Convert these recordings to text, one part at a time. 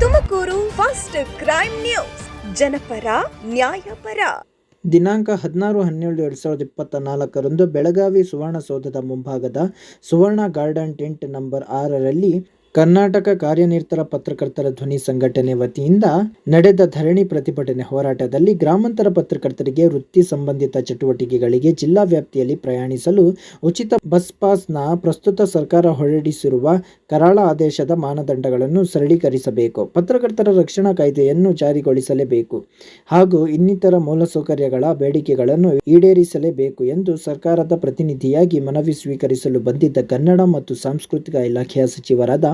Tumakuru first crime news. ಜನಪರ, ನ್ಯಾಯಪರ. ದಿನಾಂಕ ಹದಿನಾರು ಹನ್ನೆರಡು ಎರಡು ಸಾವಿರದ ಇಪ್ಪತ್ತ ನಾಲ್ಕರಂದು ಬೆಳಗಾವಿ ಸುವರ್ಣಸೌಧದ ಮುಂಭಾಗದ ಸುವರ್ಣ ಗಾರ್ಡನ್ ಟೆಂಟ್ ನಂಬರ್ ಆರರಲ್ಲಿ ಕರ್ನಾಟಕ ಕಾರ್ಯನಿರತರ ಪತ್ರಕರ್ತರ ಧ್ವನಿ ಸಂಘಟನೆ ವತಿಯಿಂದ ನಡೆದ ಧರಣಿ ಪ್ರತಿಭಟನೆ ಹೋರಾಟದಲ್ಲಿ ಗ್ರಾಮಾಂತರ ಪತ್ರಕರ್ತರಿಗೆ ವೃತ್ತಿ ಸಂಬಂಧಿತ ಚಟುವಟಿಕೆಗಳಿಗೆ ಜಿಲ್ಲಾ ವ್ಯಾಪ್ತಿಯಲ್ಲಿ ಪ್ರಯಾಣಿಸಲು ಉಚಿತ ಬಸ್ ಪಾಸ್ನ ಪ್ರಸ್ತುತ ಸರ್ಕಾರ ಹೊರಡಿಸಿರುವ ಕರಾಳ ಆದೇಶದ ಮಾನದಂಡಗಳನ್ನು ಸರಳೀಕರಿಸಬೇಕು. ಪತ್ರಕರ್ತರ ರಕ್ಷಣಾ ಕಾಯ್ದೆಯನ್ನು ಜಾರಿಗೊಳಿಸಲೇಬೇಕು ಹಾಗೂ ಇನ್ನಿತರ ಮೂಲಸೌಕರ್ಯಗಳ ಬೇಡಿಕೆಗಳನ್ನು ಈಡೇರಿಸಲೇಬೇಕು ಎಂದು ಸರ್ಕಾರದ ಪ್ರತಿನಿಧಿಯಾಗಿ ಮನವಿ ಸ್ವೀಕರಿಸಲು ಬಂದಿದ್ದ ಕನ್ನಡ ಮತ್ತು ಸಾಂಸ್ಕೃತಿಕ ಇಲಾಖೆಯ ಸಚಿವರಾದ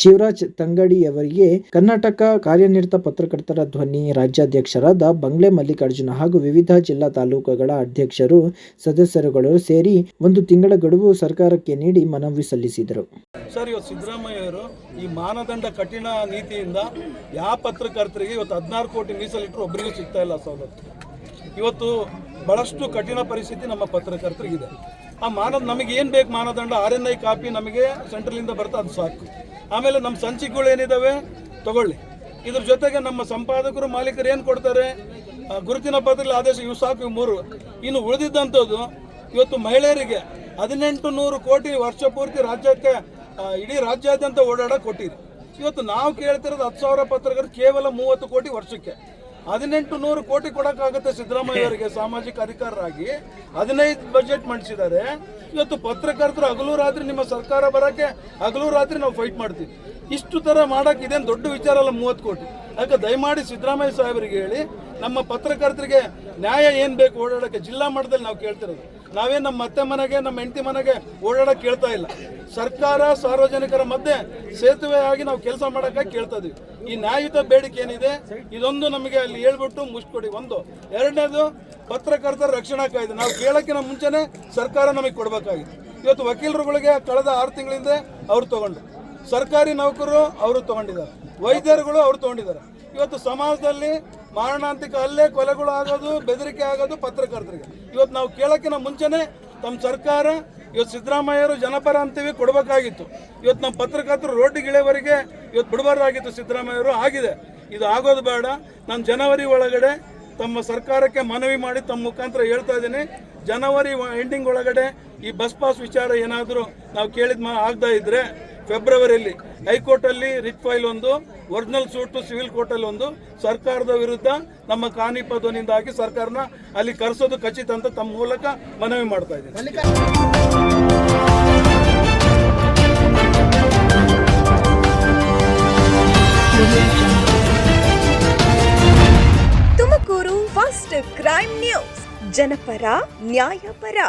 ಶಿವರಾಜ್ ತಂಗಡಿಯವರಿಗೆ ಕರ್ನಾಟಕ ಕಾರ್ಯನಿರತ ಪತ್ರಕರ್ತರ ಧ್ವನಿ ರಾಜ್ಯಾಧ್ಯಕ್ಷರಾದ ಬಂಗ್ಲೆ ಮಲ್ಲಿಕಾರ್ಜುನ ಹಾಗೂ ವಿವಿಧ ಜಿಲ್ಲಾ ತಾಲೂಕುಗಳ ಅಧ್ಯಕ್ಷರು, ಸದಸ್ಯರುಗಳು ಸೇರಿ ಒಂದು ತಿಂಗಳ ಗಡುವು ಸರ್ಕಾರಕ್ಕೆ ನೀಡಿ ಮನವಿ ಸಲ್ಲಿಸಿದರು. ಸರ್, ಇವತ್ತು ಸಿದ್ದರಾಮಯ್ಯವರು ಈ ಮಾನದಂಡ ಕಠಿಣ ನೀತಿಯಿಂದ ಯಾವ ಪತ್ರಕರ್ತರಿಗೆ ಇವತ್ತು ಹದಿನಾರು ಕೋಟಿ ಮೀಸಲಿಟ್ಟರು ಒಬ್ಬರಿಗೂ ಸಿಗ್ತಾ ಇಲ್ಲ ಸವಲತ್ತು ಇವತ್ತು ಬಹಳಷ್ಟು ಕಠಿಣ ಪರಿಸ್ಥಿತಿ ನಮ್ಮ ಪತ್ರಕರ್ತರಿಗಿದೆ. ಆ ಮಾನದ ನಮಗೆ ಏನು ಬೇಕು ಮಾನದಂಡ ಆರ್ ಎನ್ ಐ ಕಾಪಿ ನಮಗೆ ಸೆಂಟ್ರಲಿಂದ ಬರ್ತಾ ಅದು ಸಾಕು. ಆಮೇಲೆ ನಮ್ಮ ಸಂಚಿಕೆಗಳು ಏನಿದ್ದಾವೆ ತಗೊಳ್ಳಿ. ಇದ್ರ ಜೊತೆಗೆ ನಮ್ಮ ಸಂಪಾದಕರು, ಮಾಲೀಕರು ಏನು ಕೊಡ್ತಾರೆ? ಗುರುತಿನ ಪತ್ರ ಆದೇಶ, ಇವು ಸಾಕು, ಇವು ಮೂರು. ಇನ್ನು ಉಳಿದಿದ್ದಂಥದ್ದು, ಇವತ್ತು ಮಹಿಳೆಯರಿಗೆ ಹದಿನೆಂಟು ನೂರು ಕೋಟಿ ವರ್ಷ ಪೂರ್ತಿ ರಾಜ್ಯಕ್ಕೆ ಇಡೀ ರಾಜ್ಯಾದ್ಯಂತ ಓಡಾಡ ಕೊಟ್ಟಿದೆ. ಇವತ್ತು ನಾವು ಕೇಳ್ತಿರೋದು ಹತ್ತು ಸಾವಿರ ಪತ್ರಕರ್ತರು ಕೇವಲ ಮೂವತ್ತು ಕೋಟಿ ವರ್ಷಕ್ಕೆ. ಹದಿನೆಂಟು ನೂರು ಕೋಟಿ ಕೊಡಕ್ಕಾಗುತ್ತೆ ಸಿದ್ದರಾಮಯ್ಯ ಅವರಿಗೆ ಸಾಮಾಜಿಕ ಅಧಿಕಾರರಾಗಿ. ಹದಿನೈದು ಬಜೆಟ್ ಮಂಡಿಸಿದ್ದಾರೆ. ಇವತ್ತು ಪತ್ರಕರ್ತರು ಹಗಲು ರಾತ್ರಿ ನಿಮ್ಮ ಸರ್ಕಾರ ಬರೋಕ್ಕೆ ಹಗಲು ರಾತ್ರಿ ನಾವು ಫೈಟ್ ಮಾಡ್ತೀವಿ. ಇಷ್ಟು ಥರ ಮಾಡೋಕೆ ಇದೇನು ದೊಡ್ಡ ವಿಚಾರ ಅಲ್ಲ ಮೂವತ್ತು ಕೋಟಿ. ಯಾಕೆ ದಯಮಾಡಿ ಸಿದ್ದರಾಮಯ್ಯ ಸಾಹೇಬರಿಗೆ ಹೇಳಿ, ನಮ್ಮ ಪತ್ರಕರ್ತರಿಗೆ ನ್ಯಾಯ ಏನು ಬೇಕು ಓಡಾಡೋಕ್ಕೆ ಜಿಲ್ಲಾ ಮಟ್ಟದಲ್ಲಿ ನಾವು ಕೇಳ್ತಿರೋದು. ನಾವೇ ನಮ್ಮ ಅತ್ತೆ ಮನೆಗೆ, ನಮ್ಮ ಹೆಂಡತಿ ಮನೆಗೆ ಓಡಾಡಕ್ಕೆ ಕೇಳ್ತಾ ಇಲ್ಲ. ಸರ್ಕಾರ ಸಾರ್ವಜನಿಕರ ಮಧ್ಯೆ ಸೇತುವೆ ಆಗಿ ನಾವು ಕೆಲಸ ಮಾಡೋಕ್ಕಾಗಿ ಕೇಳ್ತಾ ಇದೀವಿ. ಈ ನ್ಯಾಯಯುತ ಬೇಡಿಕೆ ಏನಿದೆ, ಇದೊಂದು ನಮಗೆ ಅಲ್ಲಿ ಹೇಳ್ಬಿಟ್ಟು ಕೊಡಿ ಒಂದು. ಎರಡನೇದು, ಪತ್ರಕರ್ತರ ರಕ್ಷಣಾ ಕಾಯ್ದೆ. ನಾವು ಕೇಳೋಕ್ಕಿಂತ ಮುಂಚೆನೆ ಸರ್ಕಾರ ನಮಗೆ ಕೊಡಬೇಕಾಗಿತ್ತು ಇವತ್ತು ವಕೀಲರುಗಳಿಗೆ ಕಳೆದ ಆರು ತಿಂಗಳಿಂದ ಅವ್ರು ತಗೊಂಡ್ರು ಸರ್ಕಾರಿ ನೌಕರರು ಅವರು ತಗೊಂಡಿದ್ದಾರೆ. ವೈದ್ಯರುಗಳು ಅವರು ತಗೊಂಡಿದ್ದಾರೆ. ಇವತ್ತು ಸಮಾಜದಲ್ಲಿ ಮಾರಣಾಂತಿಕ ಅಲ್ಲೇ ಕೊಲೆಗಳು ಆಗೋದು, ಬೆದರಿಕೆ ಆಗೋದು ಪತ್ರಕರ್ತರಿಗೆ. ಇವತ್ತು ನಾವು ಕೇಳೋಕ್ಕಿಂತ ಮುಂಚೆನೆ ತಮ್ಮ ಸರ್ಕಾರ, ಇವತ್ತು ಸಿದ್ದರಾಮಯ್ಯರು ಜನಪರ ಅಂತೀವಿ, ಕೊಡಬೇಕಾಗಿತ್ತು. ಇವತ್ತು ನಮ್ಮ ಪತ್ರಕರ್ತರು ರೋಟಿಗಿಳೆವರೆಗೆ ಇವತ್ತು ಬಿಡಬಾರ್ದಾಗಿತ್ತು ಸಿದ್ದರಾಮಯ್ಯರು, ಆಗಿದೆ. ಇದು ಆಗೋದು ಬೇಡ. ನಾನು ಜನವರಿ ಒಳಗಡೆ ತಮ್ಮ ಸರ್ಕಾರಕ್ಕೆ ಮನವಿ ಮಾಡಿ ತಮ್ಮ ಮುಖಾಂತರ ಹೇಳ್ತಾ ಇದ್ದೀನಿ. ಜನವರಿ ಎಂಡಿಂಗ್ ಒಳಗಡೆ ಈ ಬಸ್ ಪಾಸ್ ವಿಚಾರ ಏನಾದರೂ ನಾವು ಕೇಳಿದ ಮಾ ಆಗದೇ ಇದ್ರೆ ಫೆಬ್ರವರಿಯಲ್ಲಿ ಹೈಕೋರ್ಟಲ್ಲಿ ರಿಟ್ ಫೈಲ್ ಒಂದು, ಒರಿಜಿನಲ್ ಸೂಟು, ಸಿವಿಲ್ ಕೋರ್ಟಲ್ಲಿ ಒಂದು. ಸರ್ಕಾರದ ವಿರುದ್ಧ ನಮ್ಮ ಕಾನಿಪ ಧ್ವನಿಯಿಂದ ಹಾಕಿ ಸರ್ಕಾರನ ಅಲ್ಲಿ ಕರೆಸೋದು ಖಚಿತ ಅಂತ ತಮ್ಮ ಮೂಲಕ ಮನವಿ ಮಾಡ್ತಾ ಇದ್ದೀನಿ. Tumakuru first crime news. ಜನಪರ, ನ್ಯಾಯಪರ.